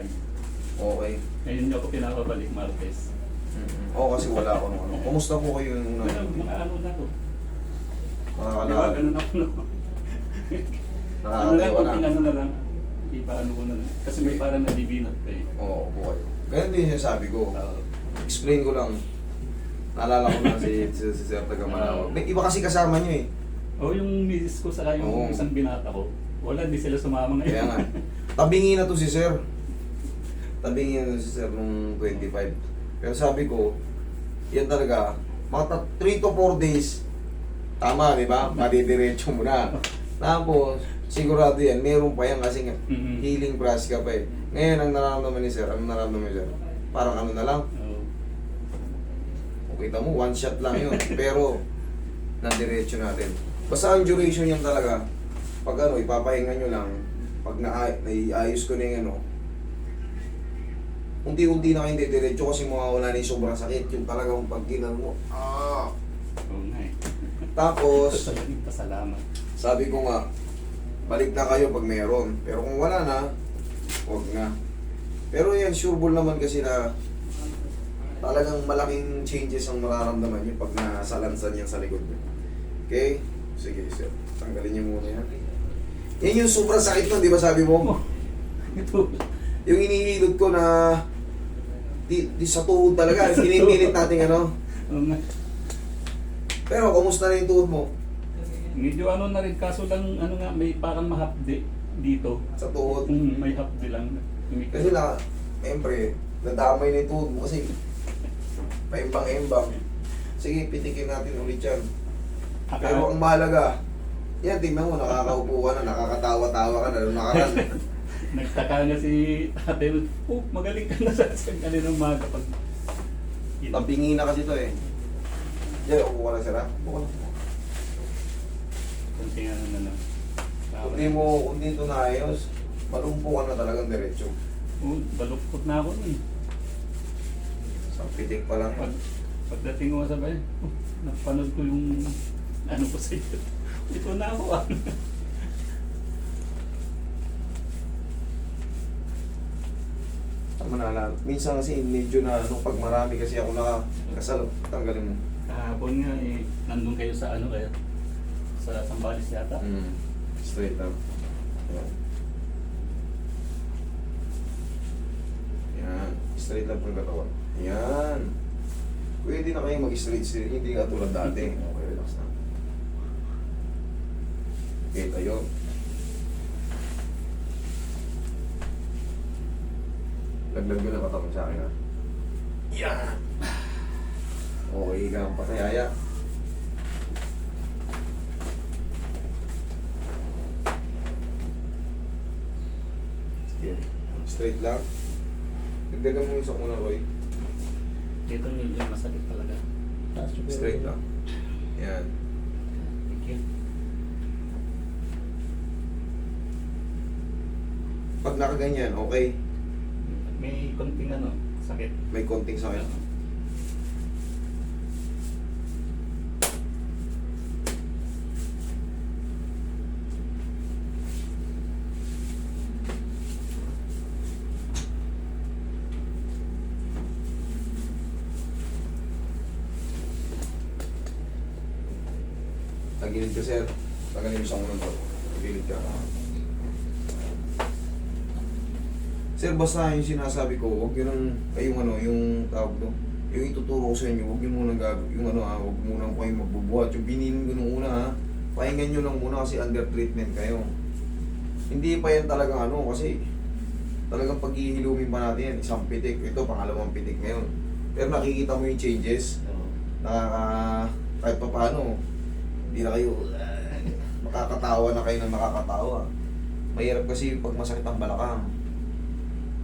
akin. Okay. Ngayon niyo ako pinapabalik Martes. Mm-hmm. Oo, kasi wala ako nung ano. Kumusta po kayo yung Well, una? mga ano na to. Di ba, Nakakalakad? ganun ako no? ano lang, Nakakatayo ka na? konting ano na lang. Ipaano ko na lang. Kasi may parang nadibinat pa eh. Oo, po kayo. Ganun din yung sabi ko. Oo. Explain ko lang. Naalala ko na si, si, si Sir Tagamanawa. May iba kasi kasama nyo eh. O yung misis ko saka yung Oo. isang binata ko, wala, di sila sumama ngayon. Kaya nga. Tabingi na to si Sir. Tabingi na to si Sir nung 25. Pero sabi ko, yan talaga, mga 3 to 4 days, tama, di ba? Madidiretso mo na. Tapos, sigurado yan, meron pa yan kasi nga, Mhm. healing process ka pa eh. Ngayon, ang nararamdaman ni Sir, ang nararamdaman ni Sir, parang ano na lang, kita mo, one shot lang yun. Pero, nandiretso natin. Basta ang duration yan talaga, pag ano, ipapahinga nyo lang, pag na naiayos ko na yung ano, unti-unti na kayo hindi diretso kasi mawawala na yung sobrang sakit. Yung talagang pag ginan mo, ah! Oo nga eh. Tapos, pasalamat. sabi ko nga, balik na kayo pag meron. Pero kung wala na, huwag na. Pero yan, sure ball naman kasi na talagang malaking changes ang mararamdaman nyo pag nasalansan yan sa likod nyo. Okay? Sige, sir. Tanggalin niyo muna yan. Yan yung sobrang sakit nun, di ba sabi mo? Ito. Yung inihilot ko na di, di sa tuhod talaga. Pinipilit natin ano. Pero, kumusta na yung tuhod mo? Medyo ano na rin, kaso lang ano nga, may parang mahapdi dito. Sa tuhod. Kung may hapdi lang. Kasi na, siyempre, nadamay na yung tuhod mo kasi paimbang-imbang. Sige, pitikin natin ulit yan. Pero ang mahalaga, yan, tingnan mo, nakakaupo ka na, nakakatawa-tawa ka na, nakaraan. Nagtaka nga si ate, oh, magaling ka na sa sa kaninang maga pag... Tampingi na kasi to eh. Diyan, upo ka na, sir, ha? Upo ka na. Kunting ano na lang. Kung di mo, kung di ito naayos, malumpo ka na talagang diretso. Oh, baluktot na ako nun. Sa pitik pa lang. Pag, pagdating ko sabay, oh, napanood ko yung ano ko sa iyo. Ito na ako ah. Tama na lang. Minsan kasi medyo na, ano, pag marami kasi ako nakakasal, tanggalin mo. Kahapon nga eh, nandun kayo sa ano kaya? Sa Sambales yata. Mm. Straight up. Yan. Yan. Straight po yung katawan. Yan. Pwede na kayo mag-straight straight. Hindi ka tulad dati. Okay, relax na. Okay, tayo. Laglag ko na katawan sa akin ha. Yan. Okay ka ang patayaya. Sige. Straight lang. Dagdagan mo yung sa kuna, Roy. Dito medyo masakit talaga. Straight lang. Yan. Thank you. Pag nakaganyan, okay. May konting ano, sakit. May konting sakit. Tagilid ka, sir. Tagalin mo sa unang. Tagilid ka. Sir, basta yung sinasabi ko, huwag yun ang, ay yung ano, yung tawag do, yung ituturo ko sa inyo, huwag nyo munang gag, yung ano ha, huwag muna kayo magbubuhat. Yung bininin ko nung una ha, pahingan nyo lang muna kasi under treatment kayo. Hindi pa yan talagang ano, kasi talagang paghihilumin pa natin yan, isang pitik, ito pangalawang pitik ngayon. Pero nakikita mo yung changes, nakaka, kahit pa paano, hindi na kayo, makakatawa na kayo ng nakakatawa. Mahirap kasi pag masakit ang balakang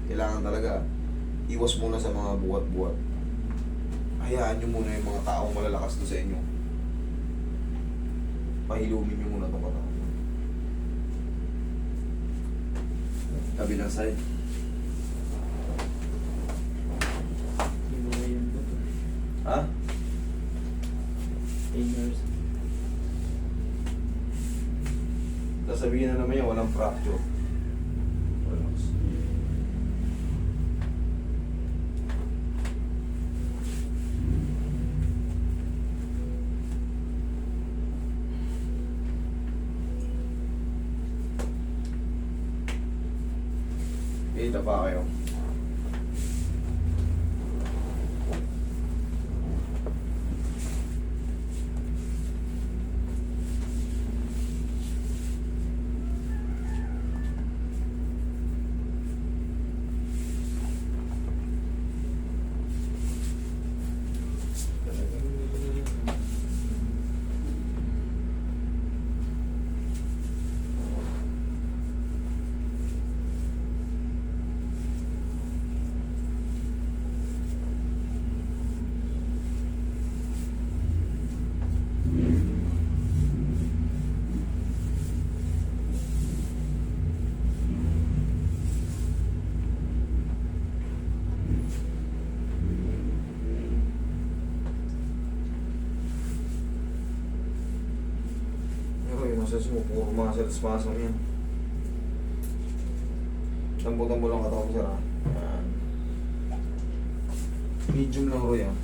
kailangan talaga iwas muna sa mga buhat-buhat. Hayaan nyo muna yung mga taong malalakas doon sa inyo. Pahilumin nyo muna itong katawan. Kabilang side. Ha? Sasabihin na naman yan, walang fracture. Relax. Sige, tapa kayo. Masas mo, puro muscle spasm yan. Tambo-tambo lang katawan sir ha. Yan. Medium lang ro yan.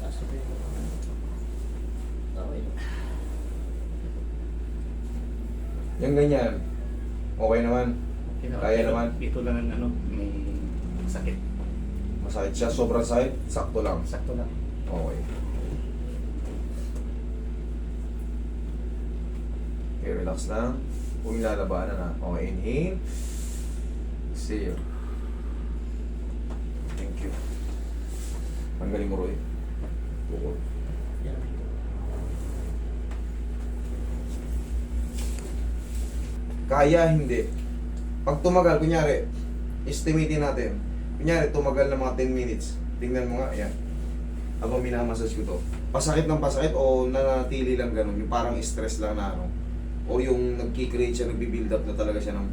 Taas ko yun. Okay. Yung ganyan. Okay naman. Okay na. Kaya naman. Ito lang ang ano, may sakit. Masakit siya. Sobrang sakit. Sakto lang. Sakto lang. Okay. Okay, relax lang. Huwag yung lalabanan ha. Okay, inhale. Exhale. Thank you. Tanggalin mo, Roy. Bukod. Yan. Kaya, hindi. Pag tumagal, kunyari, estimatein natin. Kunyari, tumagal ng mga 10 minutes. Tingnan mo nga, yan. Habang minamassage ko to. Pasakit ng pasakit o nanatili lang ganun. Yung parang stress lang na ano. O yung nagkikreate siya, nagbi-build up na talaga siya ng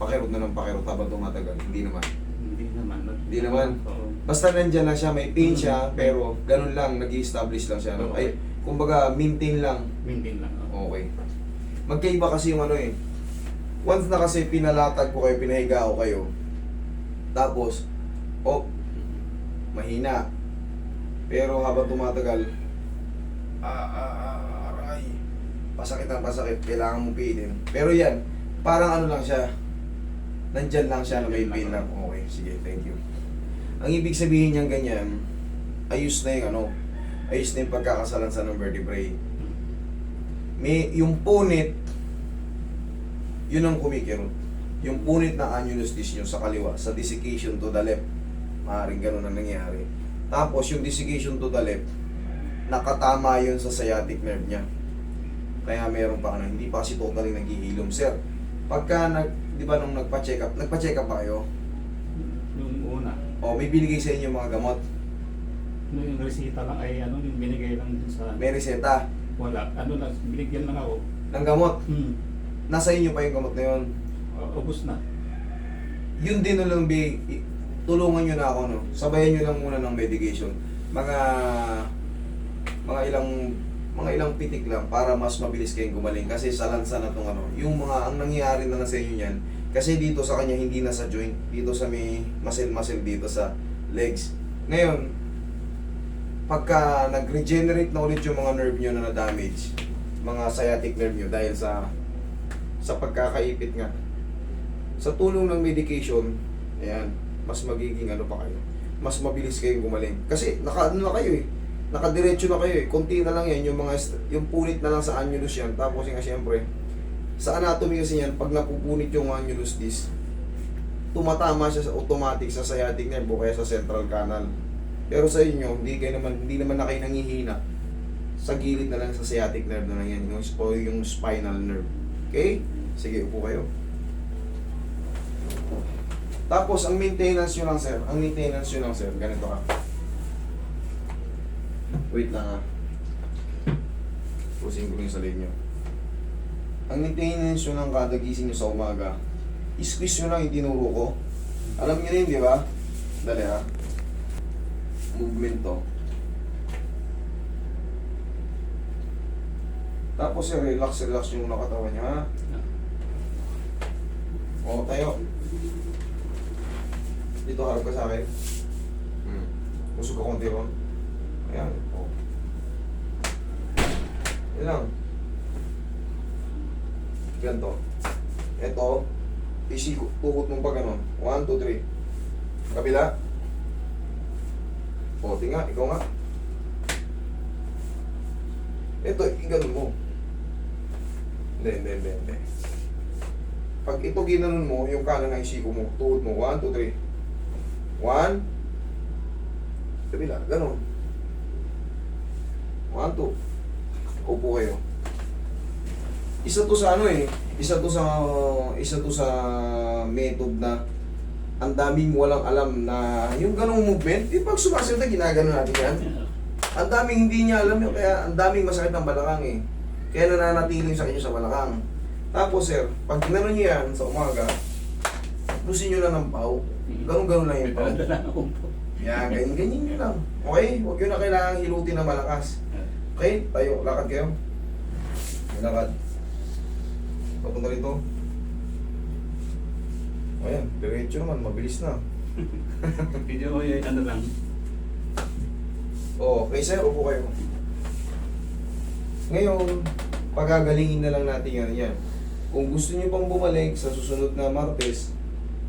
pakirot na ng pakirot habang tumatagal. Hindi naman. Hindi naman. Hindi naman. Oo. Basta nandyan lang siya, may pain siya, pero ganun lang, nag establish lang siya. No? Ay, kumbaga, maintain lang. Maintain lang. oo. Okay. Magkaiba kasi yung ano eh. Once na kasi pinalatag ko kayo, pinahiga ko kayo, tapos, oh, mahina. Pero habang tumatagal, ah, ah, ah, aray, pasakit ang pasakit, kailangan mong piitin. Pero yan, parang ano lang siya, nandyan lang siya na may pain lang. Okay, sige, thank you. Ang ibig sabihin niyang ganyan, ayos na yung ano, ayos na yung pagkakasalansan ng vertebrae may yung punit yun ang kumikirot yung punit ng annulus disc nyo sa kaliwa sa desiccation to the left maaaring ganun ang nangyari tapos yung desiccation to the left nakatama yun sa sciatic nerve niya kaya meron pa ano hindi pa kasi totally naghihilom sir pagka nag di ba nung nagpa-check up nagpa-check up ba kayo Yung una. o may binigay sa inyo mga gamot No, yung resita lang ay ano, yung binigay lang dun sa... may reseta Wala. Ano lang, binigyan lang ako. ng gamot Hmm. Nasa inyo pa yung gamot na yun ubus na. yun din na lang i- tulungan nyo na ako no. Sabayan nyo lang muna ng medication. Mga mga ilang mga ilang pitik lang para mas mabilis kayong gumaling kasi sa lansa na tong ano, yung mga ang nangyayari na na sa inyo niyan kasi dito sa kanya hindi na sa joint, dito sa may muscle-muscle dito sa legs. Ngayon, pagka nag-regenerate na ulit yung mga nerve nyo na na-damage, mga sciatic nerve nyo dahil sa sa pagkakaipit nga, sa tulong ng medication, ayan, mas magiging ano pa kayo. Mas mabilis kayong gumaling. Kasi naka ano na kayo eh. Nakadiretso na kayo eh. Konti na lang yan yung mga yung punit na lang sa annulus yan. Tapos yung siyempre, sa anatomy kasi yan, pag napupunit yung annulus disc, tumatama siya sa automatic sa sciatic nerve o kaya sa central canal. Pero sa inyo, hindi kayo naman hindi naman na kayo nangihina. Sa gilid na lang sa sciatic nerve na lang yan, yung, o yung spinal nerve. Okay? Sige, upo kayo. Tapos, ang maintenance nyo lang, sir. Ang maintenance nyo lang, sir. Ganito ka. Wait lang, ha. Pusin ko lang sa leg nyo. Ang maintenance nyo lang kada gising nyo sa umaga, squeeze nyo lang yung tinuro ko. Alam nyo yun, di ba? Dali, ha. Movement to. Tapos relax, relax yung nakatawan niya, ha? O, tayo. Dito harap ka sa akin. Hmm. Pusog ka konti ron. Ayan. O. Yan lang. Ganto. Ito. Isiko. Tukot mong pa ganon. One, two, three. Kabila. O, tinga. Ikaw nga. Ito, iganon mo. Hindi, hindi, hindi, hindi. Pag ito ginanon mo, yung kanan ng isiko mo, tuhod mo, 1, 2, 3. 1, kabila, ganon. 1, 2. Upo kayo. Isa to sa ano eh, isa to sa, isa to sa method na ang daming walang alam na yung ganong movement, di pag sumasalita, ginagano natin yan. Ang daming hindi niya alam yun, kaya ang daming masakit ang balakang eh. Kaya nananatili yung sakit niyo sa balakang. Tapos sir, pag ginanon niyo yan sa umaga, lusin niyo lang ng pau. Ganun-ganun lang yung pau. Yan, ganyan-ganyan niyo lang. Okay? Huwag yun na kailangan hilutin na malakas. Okay? Tayo, lakad kayo. Lakad. Papunta rito. Ayan, diretso naman, mabilis na. Video ko yung ano lang. Oo, okay sir, upo kayo. Ngayon, pagagalingin na lang natin yan. yan. Kung gusto niyo pang bumalik sa susunod na Martes,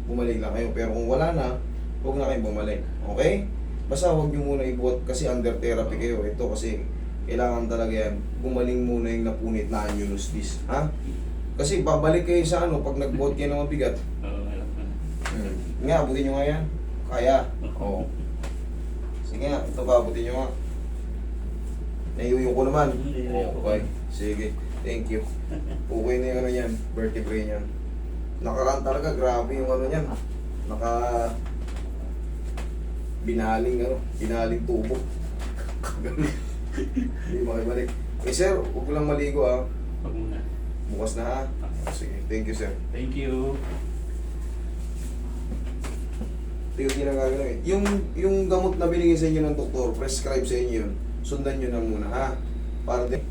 bumalik lang kayo. Pero kung wala na, huwag na kayong bumalik. Okay? Basta huwag niyo muna ibuhat kasi under therapy kayo. Ito kasi kailangan talaga yan. Gumaling muna yung napunit na annulus disc. Ha? Kasi babalik kayo sa ano pag nagbuhat kayo ng mabigat. Oo, alam ko na. Hmm. Nga, abutin nyo nga yan. Kaya. Oo. Sige nga, ito pa, abutin nyo nga. Naiuyong ko naman. Okay. Sige. Thank you. Okay na yung ano yan, vertebrae niyan. Nakakan talaga, grabe yung ano niyan. Naka... Binaling ano, binaling tubo. Hindi makibalik. Eh sir, huwag lang maligo ah. Wag muna. Bukas na ha. Sige, thank you sir. Thank you. Tingnan na gagawin. Yung, yung gamot na binigay sa inyo ng doktor, prescribe sa inyo yun, sundan nyo na muna ha. Para din.